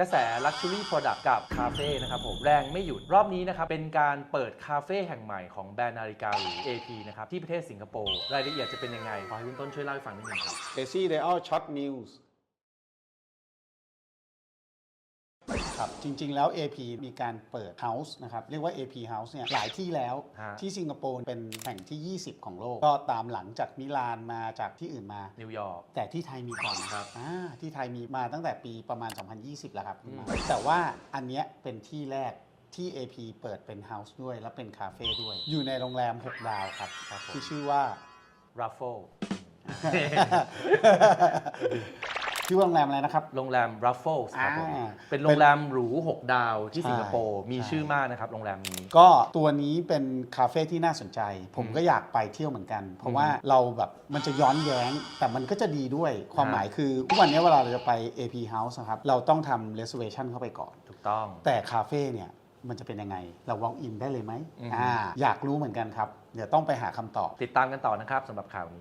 กระแส Luxury Product กับคาเฟ่นะครับผมแรงไม่หยุดรอบนี้นะครับ เป็นการเปิดคาเฟ่แห่งใหม่ของแบรนด์นาฬิกาหรู AP นะครับ ที่ประเทศสิงคโปร์ รายละเอียดจะเป็นยังไง ขอให้คุณต้นช่วยเล่าให้ฟังนิดนึงครับเอซี่เดอั ครับจริง ๆ แล้ว AP มีการเปิด House นะครับเรียกว่า AP House เนี่ยหลายที่แล้วฮะ ที่สิงคโปร์เป็นแห่งที่ 20 ของโลก ก็ตามหลังจากมิลานมาจากที่อื่นมา นิวยอร์ก แต่ที่ไทยมีก่อนนะคครัรับบอ่าที่ไทยมีมาตั้งแต่ปีประมาณ 2020 แล้วครับอืม แต่ว่าอันเนี้ยเป็นที่แรกที่ AP เปิดเป็น House ด้วย และเป็นคาเฟ่ด้วย อยู่ในโรงแรม 6 ดาวครับครับผมที่ชื่อว่า Ruffle ชื่อว่าโรงแรมอะไรนะครับ โรงแรม Ruffles ครับผม อ่าเป็นโรงแรมหรู 6 ดาวที่ใช่สิงคโปร์ มีใช่ ชื่อมากนะครับโรงแรมนี้ ก็ตัวนี้เป็นคาเฟ่ที่น่าสนใจ ผมอืมก็อยากไปเที่ยวเหมือนกัน เพอืราะมว่าเราแบบมันจะย้อนแย้ง แต่มันก็จะดีด้วยความฮะหมายคือทุกวันนี้เวลาเราจะไป AP House นะครับเราต้องทำ reservation เข้าไปก่อน ถูกต้อง แต่คาเฟ่เนี่ยมันจะเป็นยังไง เรา walk in ได้เลยไหมอืมอ่าอยากรู้เหมือนกันครับ เดี๋ยวต้องไปหาคำตอบ ติดตามกันต่อนะครับสำหรับข่าวนี้